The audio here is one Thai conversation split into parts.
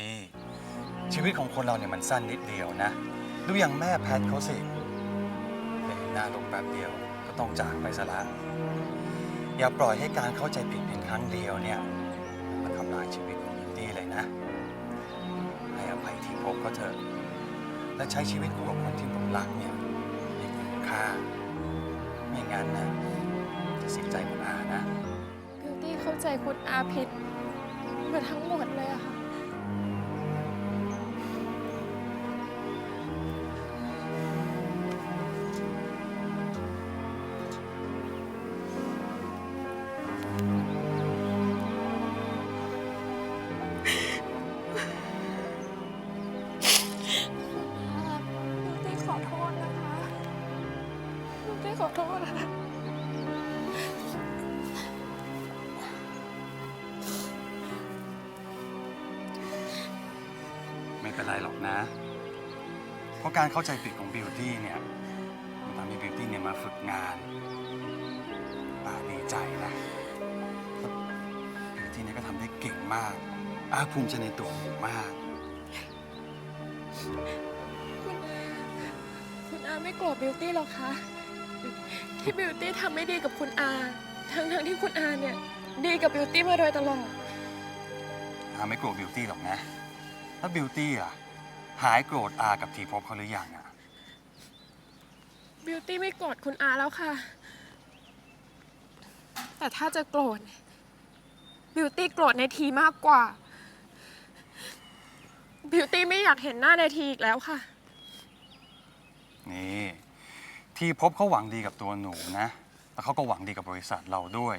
ตี้ ชีวิตของคนเราเนี่ยมันสั้นนิดเดียวนะ ดูอย่างแม่แพทเขาสิเห็นหน้าลูกแป๊บเดียวก็ต้องจากไปซะละอย่าปล่อยให้การเข้าใจผิดเพียงครั้งเดียวเนี่ยมันทำลายชีวิตของบิวตี้เลยนะ ให้อภัยที่พบก็เถอะและใช้ชีวิตคู่กับคนที่ผมรักเนี่ยให้คุ้มค่า ไม่งั้นนะจะเสียใจคุณอานะ บิวตี้เข้าใจคุณอาผิดมาทั้งหมดเลยอะค่ะ ขอโทษนะคะไม่เป็นไรหรอกนะ เพราะการเข้าใจผิดของบิวตี้เนี่ย มันทำให้บิวตี้เนี่ยมาฝึกงานป้าดีใจนะบิวตี้เนี่ยก็ทำได้เก่งมากอาภูมิใจในตัวหนูมาก คุณอาไม่โกรธบิวตี้หรอกคะ ที่บิวตี้ทำไม่ดีกับคุณอา ทั้งทั้งๆที่คุณอาเนี่ย ดีกับบิวตี้มาโดยตลอด อาไม่โกรธบิวตี้หรอกนะถ้าบิวตี้อะ หายโกรธอากับทีพบเขาหรือยังอะ บิวตี้ไม่โกรธคุณอาแล้วค่ะ แต่ถ้าจะโกรธ บิวตี้โกรธในทีมากกว่า บิวตี้ไม่อยากเห็นหน้าในทีอีกแล้วค่ะ นี่ ทีพบเขาหวังดีกับตัวหนูนะ แล้วเขาก็หวังดีกับบริษัทเราด้วย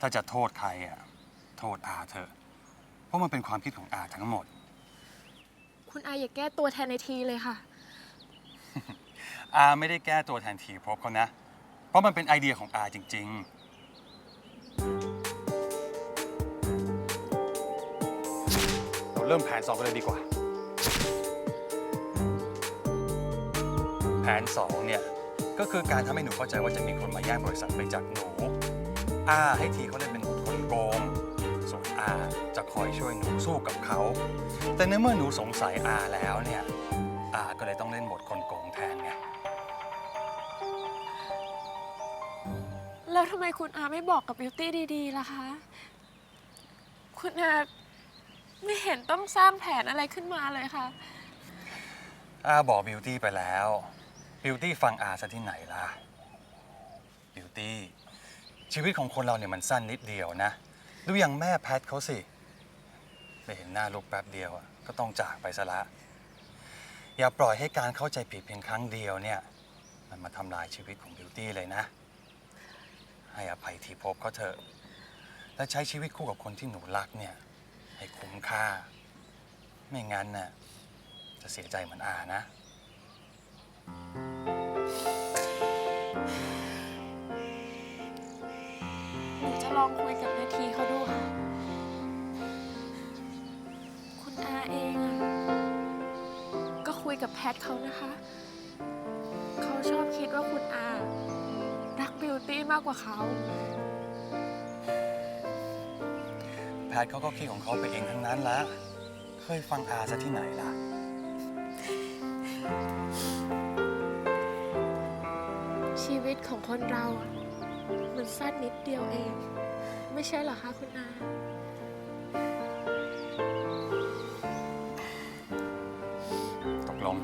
ถ้าจะโทษใครอะ โทษอาเถอะ เพราะมันเป็นความคิดของอาทั้งหมด คุณอาอย่าแก้ตัวแทนในทีเลยค่ะ อาไม่ได้แก้ตัวแทนทีพบเขานะ เพราะมันเป็นไอเดียของอาจริง ๆ เราเริ่มแผนสองกันเลยดีกว่า แผนสองเนี่ย ก็คือการทำให้หนูเข้าใจว่าจะมีคนมาแย่งบริษัทไปจากหนูอาให้ทีเขาเล่นเป็นคนโกงส่วนอาจะคอยช่วยหนูสู้กับเขา แต่ในเมื่อหนูสงสัยอาแล้วเนี่ยอาก็เลยต้องเล่นบทคนโกงแทนไงแล้วทำไมคุณอาไม่บอกกับบิวตี้ดีๆล่ะคะ คุณอาไม่เห็นต้องสร้างแผนอะไรขึ้นมาเลยค่ะอาบอกบิวตี้ไปแล้ว บิวตี้ฟังอาซะที่ไหนล่ะ บิวตี้ ชีวิตของคนเราเนี่ยมันสั้นนิดเดียวนะ ดูอย่างแม่แพทเขาสิ ได้เห็นหน้าลูกแป๊บเดียวอะก็ต้องจากไปซะละ อย่าปล่อยให้การเข้าใจผิดเพียงครั้งเดียวเนี่ย มันมาทำลายชีวิตของบิวตี้เลยนะ ให้อภัยทีพบเขาเถอะ และใช้ชีวิตคู่กับคนที่หนูรักเนี่ย ให้คุ้มค่า ไม่งั้นน่ะจะเสียใจเหมือนอานะ หนูจะลองคุยกับนาทีเขาดูค่ะ คุณอาเองอะก็คุยกับแพทเขานะคะ เขาชอบคิดว่าคุณอารักบิวตี้มากกว่าเขา แพทย์เขาก็คิดของเขาไปเองทั้งนั้นละเคยฟังอาซะที่ไหนล่ะ ชีวิตของคนเรา มันสั้นนิดเดียวเอง ไม่ใช่เหรอคะคุณอา ตกลง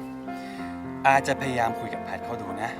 อาจะพยายามคุยกับแพทเขาดูนะ